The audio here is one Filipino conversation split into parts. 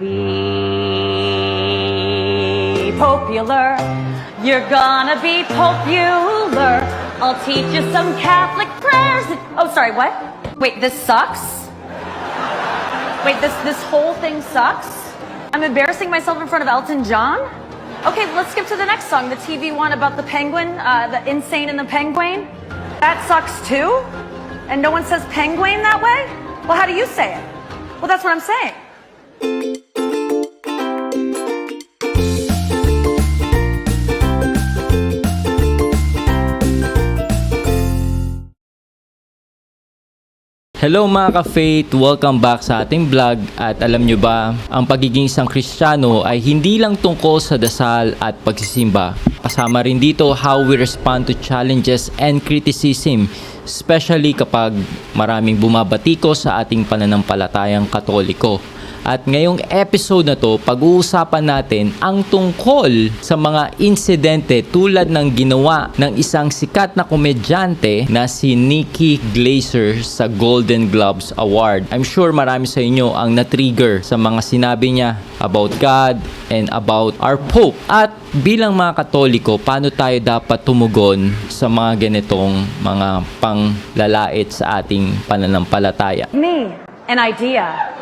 be popular. You're gonna be popular. I'll teach you some Catholic prayers. Oh, sorry, what? Wait, this sucks? Wait, this, this whole thing sucks? I'm embarrassing myself in front of Elton John? Okay, let's skip to the next song, the TV one about the penguin, uh, the insane and the penguin. That sucks too? And no one says penguin that way? Well, how do you say it? Well, that's what I'm saying. Hello mga ka-faith! Welcome back sa ating vlog at alam nyo ba, ang pagiging isang Kristiyano ay hindi lang tungkol sa dasal at pagsisimba. Kasama rin dito how we respond to challenges and criticism, especially kapag maraming bumabatiko sa ating pananampalatayang katoliko. At ngayong episode na to, pag-uusapan natin ang tungkol sa mga insidente tulad ng ginawa ng isang sikat na komedyante na si Nikki Glazer sa Golden Globes Award. I'm sure marami sa inyo ang na-trigger sa mga sinabi niya about God and about our Pope. At bilang mga Katoliko, paano tayo dapat tumugon sa mga ganitong mga panglalait sa ating pananampalataya? Me, an idea.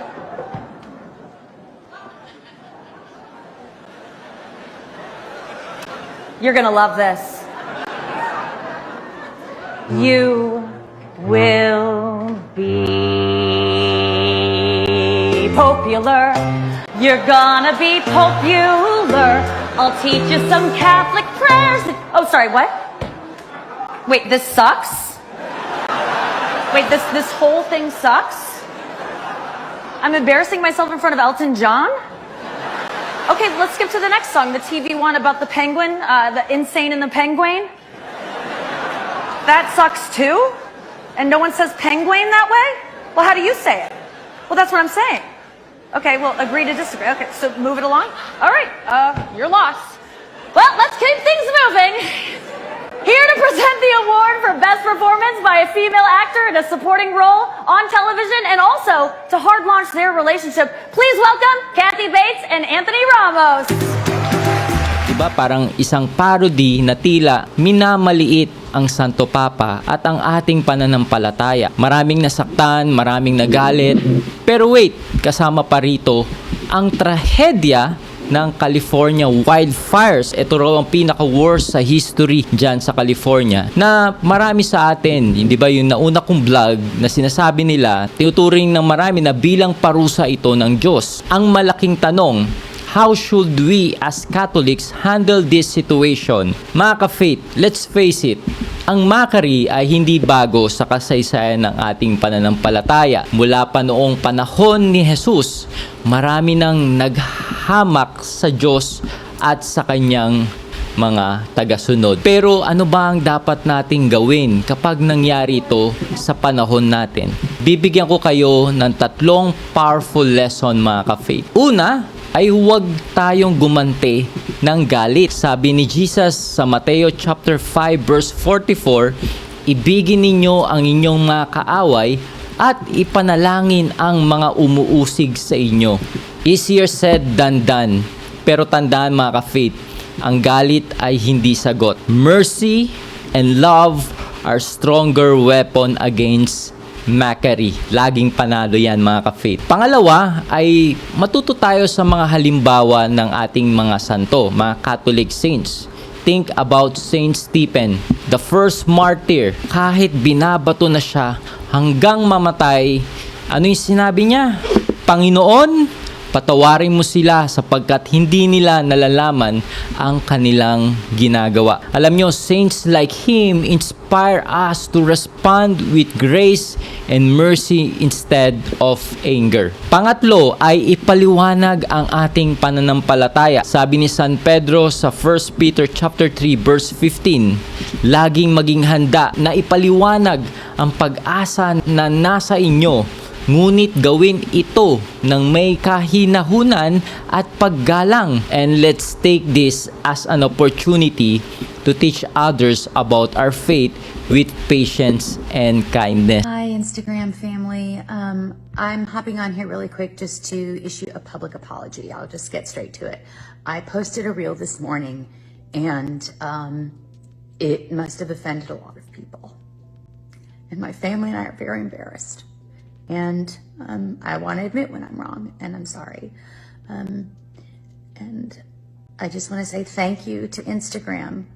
You're gonna love this. You will be popular. You're gonna be popular. I'll teach you some Catholic prayers. Oh, sorry, what? Wait, this sucks? Wait, this, this whole thing sucks? I'm embarrassing myself in front of Elton John? Okay, let's skip to the next song, the TV one about the penguin, uh, the insane and the penguin. That sucks too? And no one says penguin that way? Well, how do you say it? Well, that's what I'm saying. Okay, well, agree to disagree. Okay, so move it along. All right, uh, you're lost. Well, let's keep things moving. Here to present the award for Best Performance by a female actor in a supporting role on television and also to hard launch their relationship, please welcome Kathy Bates and Anthony Ramos. Diba parang isang parody na tila minamaliit ang Santo Papa at ang ating pananampalataya. Maraming nasaktan, maraming nagalit. Pero wait, kasama pa rito ang trahedya ng California wildfires. Ito raw ang pinaka-worst sa history dyan sa California na marami sa atin, hindi ba yung nauna kong vlog na sinasabi nila, tinuturing ng marami na bilang parusa ito ng Diyos. Ang malaking tanong, How should we as Catholics handle this situation? Mga ka-faith, let's face it, ang makari ay hindi bago sa kasaysayan ng ating pananampalataya. Mula pa noong panahon ni Jesus, marami nang naghamak sa Diyos at sa kanyang mga tagasunod. Pero ano ba ang dapat nating gawin kapag nangyari ito sa panahon natin? Bibigyan ko kayo ng tatlong powerful lesson mga ka-faith. Una, ay huwag tayong gumante ng galit. Sabi ni Jesus sa Mateo chapter 5 verse 44, Ibigin ninyo ang inyong mga kaaway at ipanalangin ang mga umuusig sa inyo. Easier said than done. Pero tandaan mga ka-faith, ang galit ay hindi sagot. Mercy and love are stronger weapon against Macari. Laging panalo yan mga ka-faith. Pangalawa ay matuto tayo sa mga halimbawa ng ating mga santo, mga Catholic saints. Think about Saint Stephen, the first martyr. Kahit binabato na siya hanggang mamatay, ano yung sinabi niya? Panginoon, patawarin mo sila sapagkat hindi nila nalalaman ang kanilang ginagawa. Alam nyo, saints like him inspire us to respond with grace and mercy instead of anger. Pangatlo ay ipaliwanag ang ating pananampalataya. Sabi ni San Pedro sa 1 Peter chapter 3 verse 15, laging maging handa na ipaliwanag ang pag-asa na nasa inyo Ngunit gawin ito ng may kahinahunan at paggalang. And let's take this as an opportunity to teach others about our faith with patience and kindness. Hi, Instagram family. Um, I'm hopping on here really quick just to issue a public apology. I'll just get straight to it. I posted a reel this morning and um, it must have offended a lot of people. And my family and I are very embarrassed. And um, I want to admit when I'm wrong, and I'm sorry. Um, and I just want to say thank you to Instagram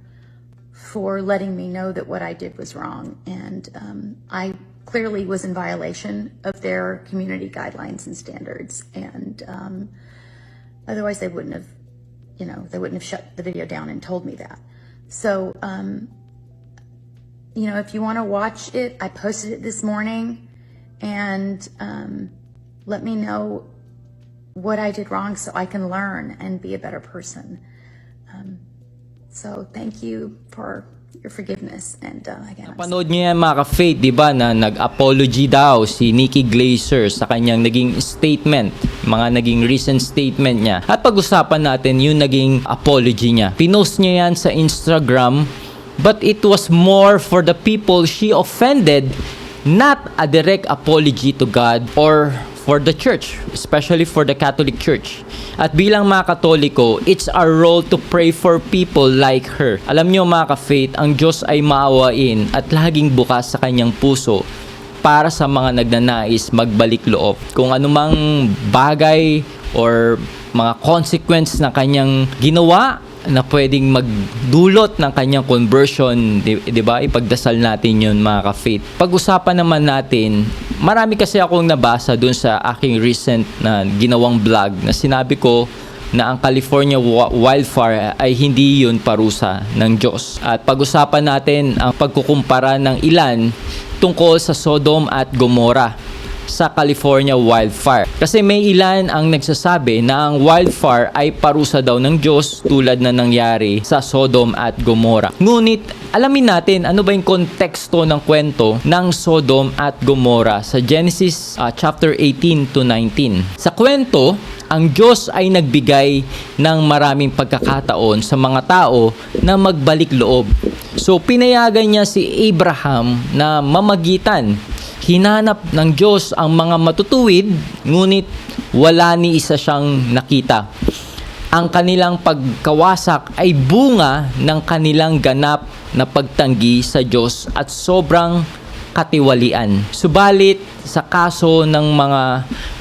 for letting me know that what I did was wrong. And um, I clearly was in violation of their community guidelines and standards. And um, otherwise, they wouldn't have, you know, they wouldn't have shut the video down and told me that. So, um, you know, if you want to watch it, I posted it this morning. And um, let me know what I did wrong so I can learn and be a better person. Um, so thank you for your forgiveness. And uh, again, I'm Panood niyo yan mga ka-faith, di ba, na nag-apology daw si Nikki Glazer sa kanyang naging statement, mga naging recent statement niya. At pag-usapan natin yung naging apology niya. Pinost niya yan sa Instagram, but it was more for the people she offended, not a direct apology to God or for the church, especially for the Catholic Church. At bilang mga Katoliko, it's our role to pray for people like her. Alam niyo mga ka-faith, ang Diyos ay maawain at laging bukas sa kanyang puso para sa mga nagnanais magbalik loob. Kung anumang bagay or mga consequence na kanyang ginawa na pwedeng magdulot ng kanyang conversion, di, di ba? Ipagdasal natin yun mga ka-faith. Pag-usapan naman natin, marami kasi akong nabasa dun sa aking recent na ginawang vlog na sinabi ko na ang California wildfire ay hindi yun parusa ng Diyos. At pag-usapan natin ang pagkukumpara ng ilan tungkol sa Sodom at Gomorrah sa California wildfire. Kasi may ilan ang nagsasabi na ang wildfire ay parusa daw ng Diyos tulad na nangyari sa Sodom at Gomorrah. Ngunit alamin natin ano ba yung konteksto ng kwento ng Sodom at Gomorrah sa Genesis uh, chapter 18 to 19. Sa kwento, ang Diyos ay nagbigay ng maraming pagkakataon sa mga tao na magbalik loob. So pinayagan niya si Abraham na mamagitan hinanap ng Diyos ang mga matutuwid, ngunit wala ni isa siyang nakita. Ang kanilang pagkawasak ay bunga ng kanilang ganap na pagtanggi sa Diyos at sobrang katiwalian. Subalit sa kaso ng mga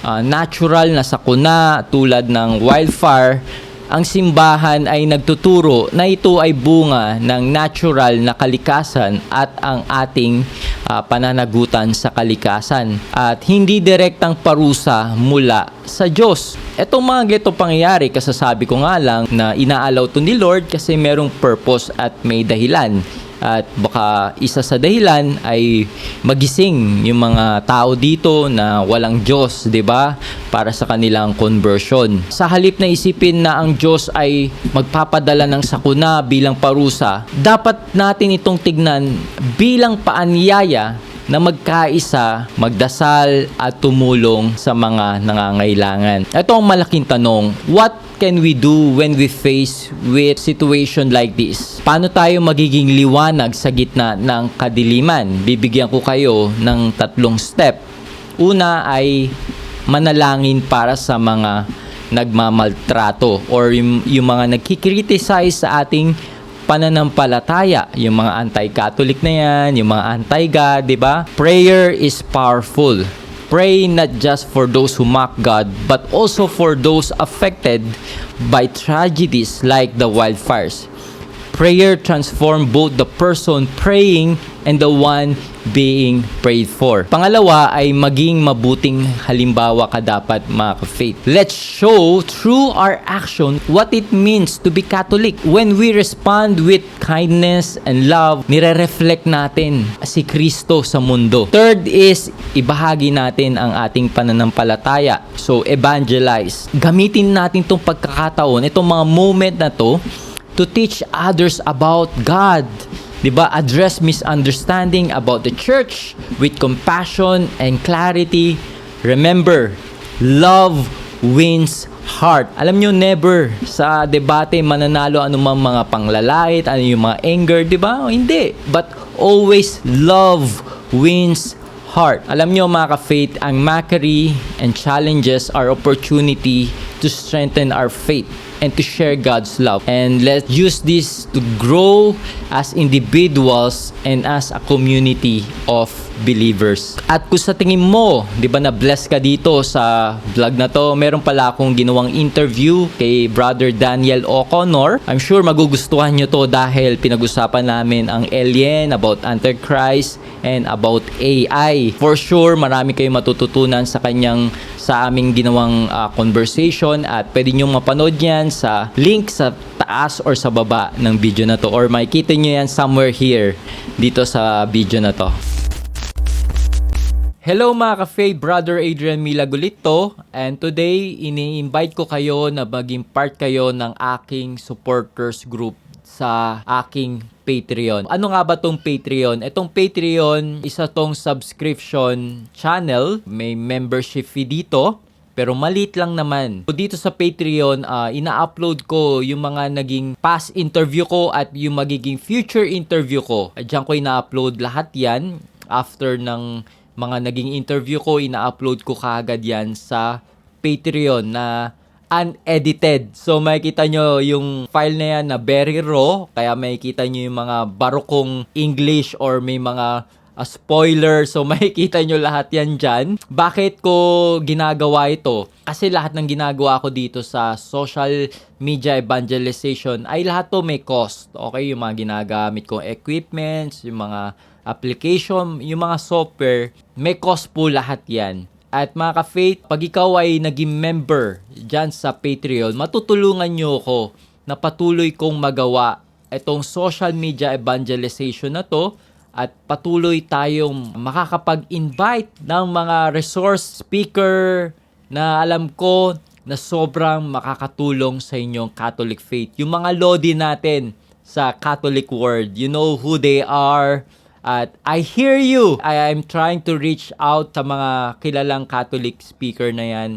ah, natural na sakuna tulad ng wildfire, ang simbahan ay nagtuturo na ito ay bunga ng natural na kalikasan at ang ating ah, pananagutan sa kalikasan at hindi direktang parusa mula sa Diyos. Etong mga geto pangyayari, kasasabi ko nga lang na inaalaw to ni Lord kasi merong purpose at may dahilan. At baka isa sa dahilan ay magising yung mga tao dito na walang Diyos, 'di ba? Para sa kanilang conversion. Sa halip na isipin na ang Diyos ay magpapadala ng sakuna bilang parusa, dapat natin itong tignan bilang paanyaya na magkaisa, magdasal at tumulong sa mga nangangailangan. Ito ang malaking tanong, what can we do when we face with situation like this? Paano tayo magiging liwanag sa gitna ng kadiliman? Bibigyan ko kayo ng tatlong step. Una ay manalangin para sa mga nagmamaltrato or yung, yung mga nagkikriticize sa ating pananampalataya, yung mga anti-Catholic na yan, yung mga anti-God, di ba? Prayer is powerful. Pray not just for those who mock God, but also for those affected by tragedies like the wildfires. Prayer transform both the person praying and the one being prayed for. Pangalawa ay maging mabuting halimbawa ka dapat mga ka-faith. Let's show through our action what it means to be Catholic. When we respond with kindness and love, nire-reflect natin si Kristo sa mundo. Third is ibahagi natin ang ating pananampalataya. So evangelize. Gamitin natin itong pagkakataon, itong mga moment na to to teach others about God. 'Di ba? Address misunderstanding about the church with compassion and clarity Remember, love wins heart. Alam nyo, never sa debate mananalo anumang mga panglalait, ano yung mga anger, di ba? Hindi. But always love wins heart. Alam nyo mga ka-faith, ang mockery and challenges are opportunity to strengthen our faith and to share God's love. And let's use this to grow as individuals and as a community of believers. At kung sa tingin mo, 'di ba na bless ka dito sa vlog na to, meron pala akong ginawang interview kay Brother Daniel O'Connor. I'm sure magugustuhan nyo to dahil pinag-usapan namin ang alien, about Antichrist, and about AI. For sure, marami kayong matututunan sa kanyang sa aming ginawang ah, conversation at pwede nyo mapanood yan sa link sa taas or sa baba ng video na to or makikita nyo yan somewhere here dito sa video na to. Hello mga ka-Faye, Brother Adrian Milagulito and today ini-invite ko kayo na maging part kayo ng aking supporters group sa aking Patreon. Ano nga ba tong Patreon? Itong Patreon, isa tong subscription channel. May membership fee dito. Pero maliit lang naman. So, dito sa Patreon, ah, ina-upload ko yung mga naging past interview ko at yung magiging future interview ko. Diyan ko ina-upload lahat yan. After ng mga naging interview ko, ina-upload ko kaagad yan sa Patreon na unedited. So makikita nyo yung file na yan na very raw, kaya makikita nyo yung mga barokong English or may mga uh, spoiler. So makikita nyo lahat yan dyan. Bakit ko ginagawa ito? Kasi lahat ng ginagawa ko dito sa social media evangelization ay lahat to may cost. Okay, yung mga ginagamit kong equipments, yung mga application, yung mga software, may cost po lahat yan. At mga ka-faith, pag ikaw ay naging member dyan sa Patreon, matutulungan nyo ako na patuloy kong magawa itong social media evangelization na to at patuloy tayong makakapag-invite ng mga resource speaker na alam ko na sobrang makakatulong sa inyong Catholic faith. Yung mga lodi natin sa Catholic world, you know who they are, at I hear you. I am trying to reach out sa mga kilalang Catholic speaker na yan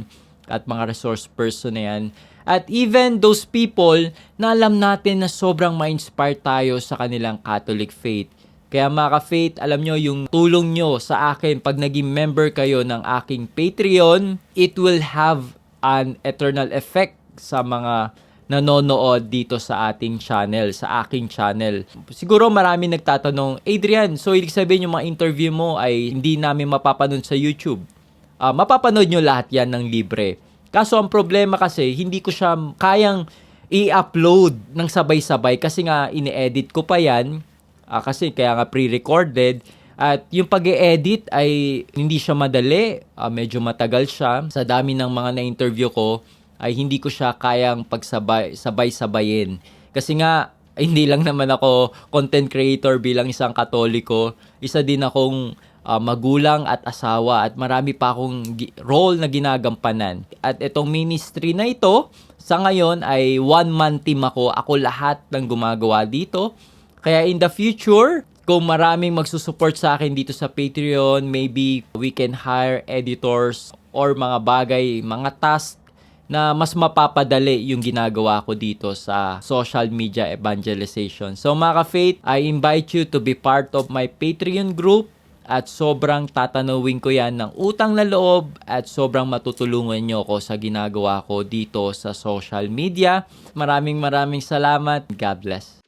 at mga resource person na yan. At even those people na alam natin na sobrang ma-inspire tayo sa kanilang Catholic faith. Kaya mga ka-faith, alam nyo yung tulong nyo sa akin pag naging member kayo ng aking Patreon, it will have an eternal effect sa mga nanonood dito sa ating channel, sa aking channel. Siguro marami nagtatanong, Adrian, so ibig sabihin yung mga interview mo ay hindi namin mapapanood sa YouTube. Ah, mapapanood nyo lahat yan ng libre. Kaso ang problema kasi, hindi ko siya kayang i-upload ng sabay-sabay kasi nga ini-edit ko pa yan. Ah, kasi kaya nga pre-recorded. At yung pag edit ay hindi siya madali, ah, medyo matagal siya. Sa dami ng mga na-interview ko, ay hindi ko siya kayang pagsabay sabay-sabayin. Kasi nga hindi lang naman ako content creator bilang isang katoliko. Isa din akong ah, magulang at asawa at marami pa akong role na ginagampanan. At itong ministry na ito, sa ngayon ay one-man team ako. Ako lahat ng gumagawa dito. Kaya in the future, kung maraming magsusupport sa akin dito sa Patreon, maybe we can hire editors or mga bagay, mga tasks na mas mapapadali yung ginagawa ko dito sa social media evangelization. So mga ka-faith, I invite you to be part of my Patreon group at sobrang tatanawin ko yan ng utang na loob at sobrang matutulungan nyo ako sa ginagawa ko dito sa social media. Maraming maraming salamat. God bless.